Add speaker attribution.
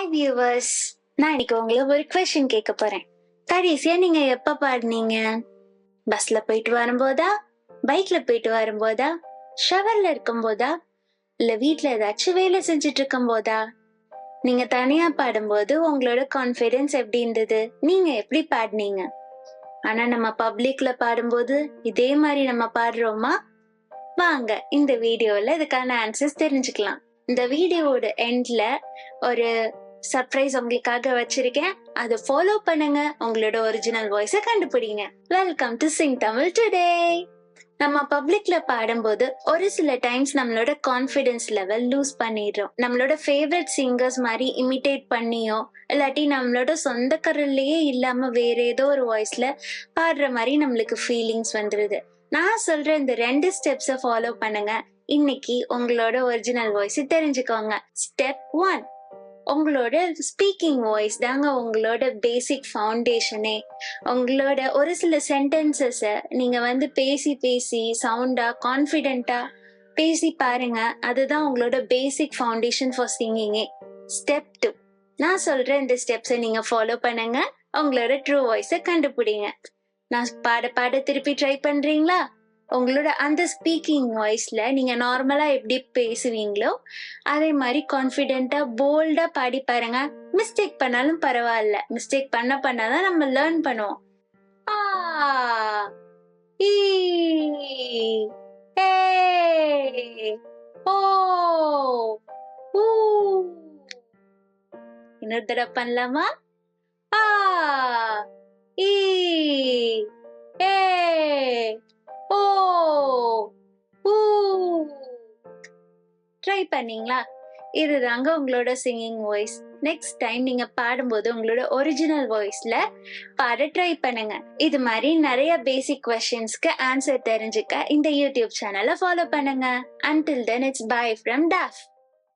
Speaker 1: Hi viewers நான் இன்னைக்கு உங்களை ஒரு கொஸ்டின் கேட்க போறேன். கடைசியா நீங்க எப்ப பாடினீங்க? பஸ்ல போயிட்டு வரும்போதா? பைக்ல போயிட்டு வரும்போதா? ஷவர்ல இருக்கும்போதா? இல்ல வீட்ல ஏதாச்சும் வேலை செஞ்சுட்டு இருக்கும் போதா நீங்க தனியா பாடும்போது உங்களோட கான்பிடன்ஸ் எப்படி இருந்தது? நீங்க எப்படி பாடினீங்க? ஆனா நம்ம பப்ளிக்ல பாடும்போது இதே மாதிரி நம்ம பாடுறோமா? வாங்க இந்த வீடியோல இதுக்கான ஆன்சர்ஸ் தெரிஞ்சுக்கலாம். இந்த வீடியோவோட எண்ட்ல ஒரு சர்ப்ரைஸ் உங்களுக்காக வச்சிருக்கேன். அதை ஃபாலோ பண்ணுங்க. உங்களோட ஒரிஜினல் வாய்ஸை கண்டுபிடிங்க. Welcome to sing Tamil today நம்ம பப்ளிக்ல பாடும்போது ஒரு சில டைம்ஸ் நம்மளோட கான்ஃபிடென்ஸ் லெவல் லூஸ் பண்ணிடுறோம். நம்மளோட ஃபேவரட் சிங்கர்ஸ் மாதிரி இமிட்டேட் பண்ணியோ இல்லாட்டி நம்மளோட சொந்த கரல்லையே இல்லாம வேற ஏதோ ஒரு வாய்ஸ்ல பாடுற மாதிரி நம்மளுக்கு ஃபீலிங்ஸ் வந்துருது. நான் சொல்ற இந்த ரெண்டு ஸ்டெப்ஸை ஃபாலோ பண்ணுங்க. இன்னைக்கு உங்களோட ஒரிஜினல் வாய்ஸ் தெரிஞ்சுக்கோங்க. ஸ்டெப் ஒன் உங்களோட ஸ்பீக்கிங் வாய்ஸ் தாங்க உங்களோட பேசிக் ஃபவுண்டேஷனே உங்களோட ஒரு சில சென்டென்சஸை நீங்கள் வந்து பேசி பேசி சவுண்டாக கான்ஃபிடென்ட்டாக பேசி பாருங்க. அதுதான் உங்களோட பேசிக் ஃபவுண்டேஷன் ஃபார் சிங்கிங்கே ஸ்டெப் டூ நான் சொல்கிற இந்த ஸ்டெப்ஸை நீங்கள் ஃபாலோ பண்ணுங்க. உங்களோட ட்ரூ வாய்ஸை கண்டுபிடிங்க. நான் பாட பாட திருப்பி ட்ரை பண்ணுறீங்களா உங்களோட அந்த ஸ்பீக்கிங் வாய்ஸ்ல நீங்க நார்மலா எப்படி பேசுவீங்களோ அதே மாதிரி கான்ஃபிடென்ட்டா போல்டா பாடி பாருங்க. மிஸ்டேக் பண்ணாலும் பரவாயில்ல. மிஸ்டேக் பண்ண பண்ணாதான் நம்ம லேர்ன் பண்ணுவோம். ஆ ஈ ஏ ஓ இன்னொரு தடவை பண்ணலாமா? ட்ரை பண்ணீங்களா? இதுதாங்க உங்களோட சிங்கிங் வாய்ஸ் நெக்ஸ்ட் டைம் நீங்க பாடும்போது உங்களோட ஒரிஜினல் வாய்ஸ்ல பாட ட்ரை பண்ணுங்க. இது மாதிரி நிறைய பேசிக் கொஸ்டின்ஸ்க்கு ஆன்சர் தெரிஞ்சுக்க இந்த யூடியூப் சேனலை ஃபாலோ பண்ணுங்க. Until then it's bye from tough